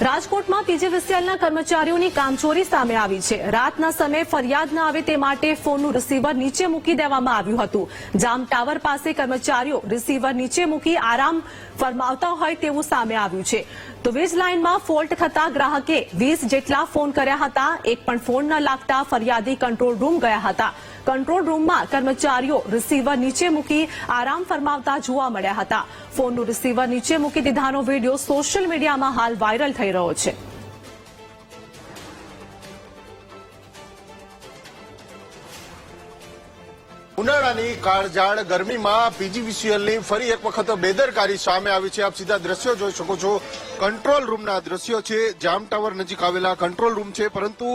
રાજકોટમાં પીજીવીસીએલના કર્મચારીઓની કામચોરી સામે આવી છે. રાતના સમયે ફરિયાદ ન આવે તે માટે ફોનનું રિસીવર નીચે મૂકી દેવામાં આવ્યું હતું. જામ ટાવર પાસે કર્મચારીઓ રિસીવર નીચે મૂકી આરામ ફરમાવતા હોય તેવું સામે આવ્યું છે. તો વીજ લાઇનમાં ફોલ્ટ થતા ગ્રાહકે વીસ જેટલા ફોન કર્યા હતા. એક પણ ફોન ન લાગતા ફરિયાદી કંટ્રોલ રૂમ ગયા હતા. કંટ્રોલ રૂમમાં કર્મચારીઓ રિસીવર નીચે મૂકી આરામ ફરમાવતા જોવા મળ્યા હતા. ફોનનું રિસીવર નીચે મૂકી દીધાનો વીડિયો સોશિયલ મીડિયામાં હાલ વાયરલ થઈ રહ્યો છે. ઉનાળાની કાળઝાળ ગરમીમાં પીજીવીસીએલની ફરી એક વખત બેદરકારી સામે આવી છે. આપ સીધા દ્રશ્યો જોઈ શકો છો. કંટ્રોલ રૂમના દ્રશ્યો છે. જામ ટાવર નજીક આવેલા કંટ્રોલ રૂમ છે. પરંતુ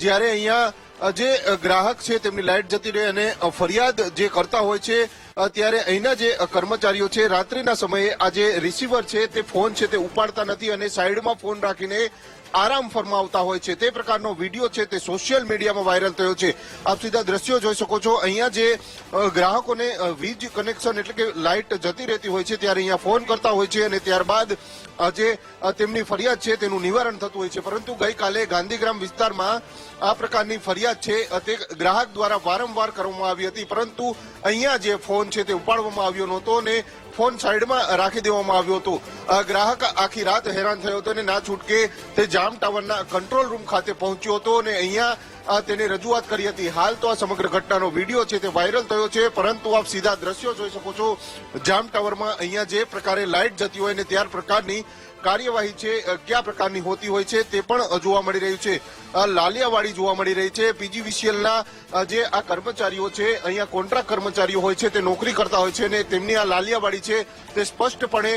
જ્યારે અહીંયા જે ગ્રાહક છે, તેમની લાઇટ જતી રહે અને ફરિયાદ જે કરતા હોય છે ત્યારે અહીંના જે કર્મચારીઓ છે, રાત્રિના સમયે આ જે રિસીવર છે, તે ફોન છે તે ઉપાડતા નથી અને સાઈડમાં ફોન રાખીને આરામ ફરમાવતા હોય છે. તે પ્રકારનો વીડિયો છે તે સોશિયલ મીડિયામાં વાયરલ થયો છે. આપ સીધા દ્રશ્યો જોઈ શકો છો. અહીંયા જે ગ્રાહકોને વીજ કનેક્શન એટલે કે લાઇટ જતી રહેતી હોય છે, ત્યારે અહીંયા ફોન કરતા હોય છે અને ત્યારબાદ જે તેમની ફરિયાદ છે તેનું નિવારણ થતું હોય છે. પરંતુ ગઈકાલે ગાંધીગ્રામ વિસ્તારમાં આ પ્રકારની ફરિયાદ છે. તે ગ્રાહક દ્વારા વારંવાર કરવામાં આવી હતી. પરંતુ અહીંયા જે ફોન છે તે ઉપાડવામાં આવ્યો નહોતો અને ફોન સાઈડમાં રાખી દેવામાં આવ્યો હતો. ગ્રાહક આખી રાત હેરાન થયો હતો અને ના છૂટકે તે જામ ટાવરના કંટ્રોલ રૂમ ખાતે પહોંચ્યો હતો અને અહીંયા તેને રજૂઆત કરી હતી. હાલ તો આ સમગ્ર ઘટનાનો વીડિયો છે તે વાયરલ થયો છે, પરંતુ આપ સીધા દ્રશ્યો જોઈ શકો છો. જામ ટાવરમાં અહીંયા જે પ્રકારે લાઇટ જતી હોય ને ત્યાર પ્રકારની કાર્યવાહી છે કયા પ્રકારની હોતી હોય છે તે પણ જોવા મળી રહ્યું છે. લાલિયાવાડી જોવા મળી રહી છે. પીજીવીસીએલના જે આ કર્મચારીઓ છે, અહીંયા કોન્ટ્રાક્ટ કર્મચારીઓ હોય છે તે નોકરી કરતા હોય છે અને તેમની આ લાલિયાવાડી છે તે સ્પષ્ટપણે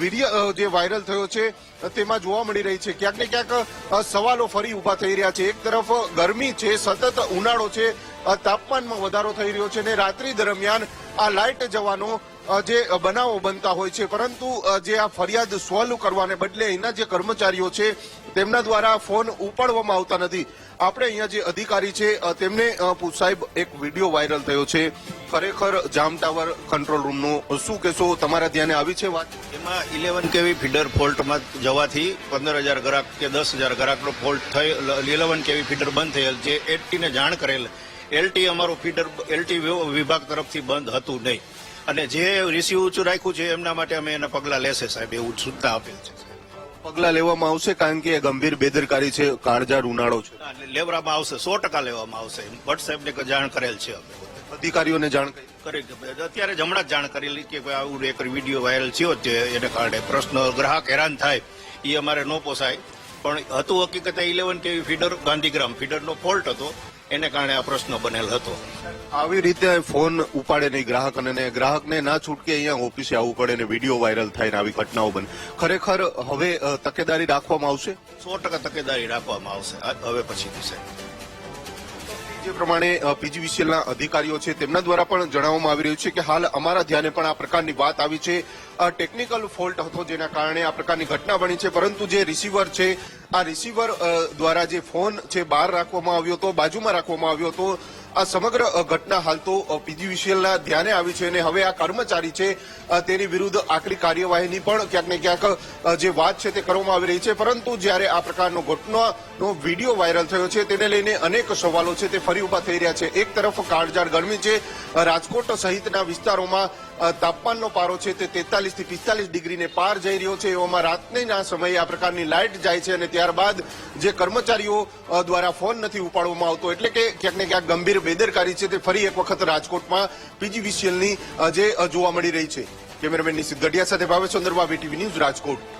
વીડિયો જે વાયરલ થયો છે તેમાં જોવા મળી રહી છે. ક્યાંક ને ક્યાંક સવાલો ફરી ઊભા થઈ રહ્યા છે. એક તરફ ગરમી છે, સતત ઉનાળો છે તાપમાનમાં વધારો થઈ રહ્યો છે અને રાત્રિ દરમિયાન આ લાઇટ જવાનો જે બનાવો બનતા હોય છે. પરંતુ જે આ ફરિયાદ સોલ્વ કરવાને બદલે અહીંના જે કર્મચારીઓ છે, તેમના દ્વારા ફોન ઉપાડવામાં આવતા નથી. આપણે અહીંયા જે અધિકારી છે તેમને સાહેબ, એક વીડિયો વાયરલ થયો છે. ખરેખર જામ ટાવર કંટ્રોલ રૂમનો શું કહેશો તમારા ધ્યાને આવી છે વાત? એમાં ઇલેવન કેવી ફીડર ફોલ્ટમાં જવાથી પંદર હજાર ગ્રાહક કે દસ હજાર ગ્રાહકનો ફોલ્ટ થયેલ ઇલેવન કેવી ફીડર બંધ થયેલ, જે એટીને જાણ કરેલ એલટી અમારું ફીડર એલટી વિભાગ તરફથી બંધ હતું નહીં. અને જે રિસીવ ઊંચું રાખ્યું છે એમના માટે અમે એના પગલા લેશે સાહેબ એવું સૂચના આપેલ છે. પગલા લેવામાં આવશે કારણ કે એ ગંભીર બેદરકારી છે કાળજાળ ઉનાળો છે. લેવડામાં આવશે સો ટકા લેવામાં આવશે. વોટ્સએપને જાણ કરેલ છે અધિકારીઓને જાણ કરી. કરી અત્યારે હમણાં જ જાણ કરેલી કે આવું એક વીડિયો વાયરલ થયો છે એને કારણે પ્રશ્ન ગ્રાહક હેરાન થાય એ અમારે ન પોસાય. પણ હતું હકીકત eleven KV feeder Gandhigram ફીડરનો fault હતો. એને કારણે આ પ્રશ્ન બનેલ હતો. આવી રીતે ફોન ઉપાડે નહીં ગ્રાહક અને ગ્રાહકને ના છૂટકે અહીંયા ઓફિસે આવવું પડે ને વીડિયો વાયરલ થાય ને આવી ઘટનાઓ બને. ખરેખર હવે તકેદારી રાખવામાં આવશે? સો ટકા તકેદારી રાખવામાં આવશે. હવે પછી સાહેબ જે પ્રમાણે પીજીવીસીએલના અધિકારીઓ છે તેમના દ્વારા પણ જણાવવામાં આવી રહ્યું છે કે હાલ અમારા ધ્યાને પણ આ પ્રકારની વાત આવી છે. આ ટેકનિકલ ફોલ્ટ હતો જેના કારણે આ પ્રકારની ઘટના બની છે પરંતુ જે રિસીવર છે આ રિસીવર દ્વારા જે ફોન છે બહાર રાખવામાં આવ્યો હતો, બાજુમાં રાખવામાં આવ્યો હતો, આ સમગ્ર ઘટના હાલ તો પીજીવીસીએલના ધ્યાને આવી છે અને હવે આ કર્મચારી છે તેની વિરુદ્ધ આકરી કાર્યવાહીની પણ ક્યાંક ને ક્યાંક જે વાત છે તે કરવામાં આવી રહી છે. પરંતુ જ્યારે આ પ્રકારનો ઘટનાનો વીડિયો વાયરલ થયો છે, તેને લઈને અનેક સવાલો છે તે ફરી ઊભા થઈ રહ્યા છે. એક તરફ કાળઝાળ ગરમી છે રાજકોટ સહિતના વિસ્તારોમાં તાપમાનનો પારો છે તે તેતાલીસથી પિસ્તાલીસ ડિગ્રીને પાર જઈ રહ્યો છે. એવામાં રાતના સમયે આ પ્રકારની લાઇટ જાય છે અને ત્યારબાદ જે કર્મચારીઓ દ્વારા ફોન નથી ઉપાડવામાં આવતો, એટલે કે ક્યાંક ને ક્યાંક ગંભીર બેદરકારી છે તે ફરી એક વખત રાજકોટમાં પીજીવીસીએલની જે જોવા મળી રહી છે. કેમેરામેન નિશિત ગઢિયા સાથે ભાવેશ ચંદ્રબા વીટીવી ન્યૂઝ રાજકોટ.